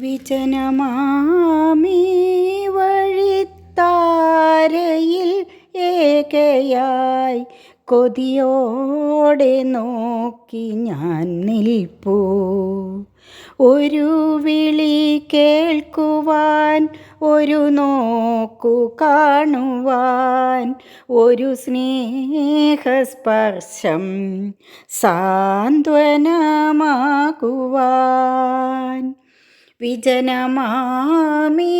വിജനമാമീ വഴിത്താരയിൽ ഏകയായി കൊതിയോടെ നോക്കി ഞാൻ നിൽപ്പൂ. ഒരു വിളി കേൾക്കുവാൻ ഒരു നോക്കു കാണുവാൻ ഒരു സ്നേഹസ്പർശം സാന്ത്വനമാകുവാൻ. വിജനമാമീ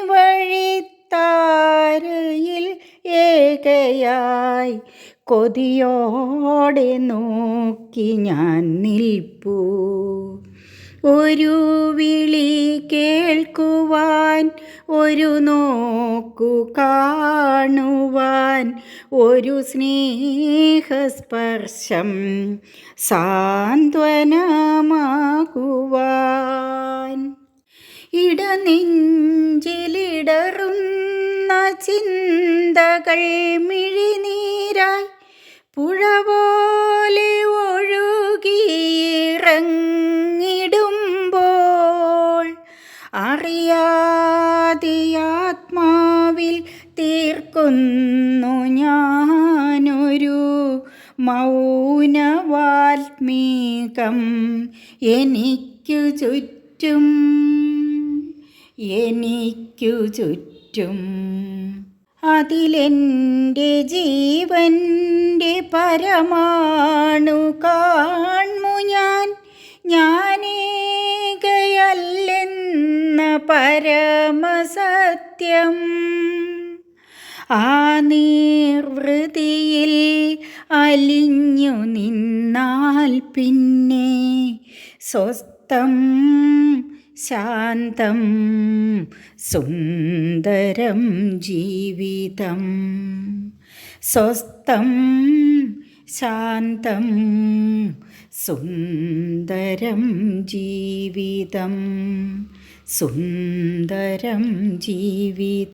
വഴിത്താരയിൽ ഏകയായി കൊതിയോടെ നോക്കി ഞാൻ നിൽപ്പൂ. ഒരു വിളി കേൾക്കുവാൻ ഒരു നോക്കു കാണുവാൻ ഒരു സ്നേഹസ്പർശം സാന്ത്വനമാകുവാൻ ഇടനെഞ്ചിലിടറുന്ന ചിന്തകൾ മിഴിനീരായി പുഴ പോലെ ഒഴുകിയിറങ്ങിടുമ്പോൾ അറിയാതെ ആത്മാവിൽ തീർക്കുന്നു ഞാനൊരു മൗനവാത്മീകം എനിക്കു ചുറ്റും എനിക്കു ചുറ്റും. അതിലെന്റെ ജീവന്റെ പരമാണു കാൺമു ഞാൻ. ഞാനേകയല്ലെന്ന പരമസത്യം. ആ നീർവൃതിയിൽ അലിഞ്ഞു നിന്നാൽ പിന്നെ സ്വസ്ഥം ശാന്തം സുന്ദരം ജീവിതം. സ്വസ്ഥം ശാന്തം സുന്ദരം ജീവിതം. സുന്ദരം ജീവിതം.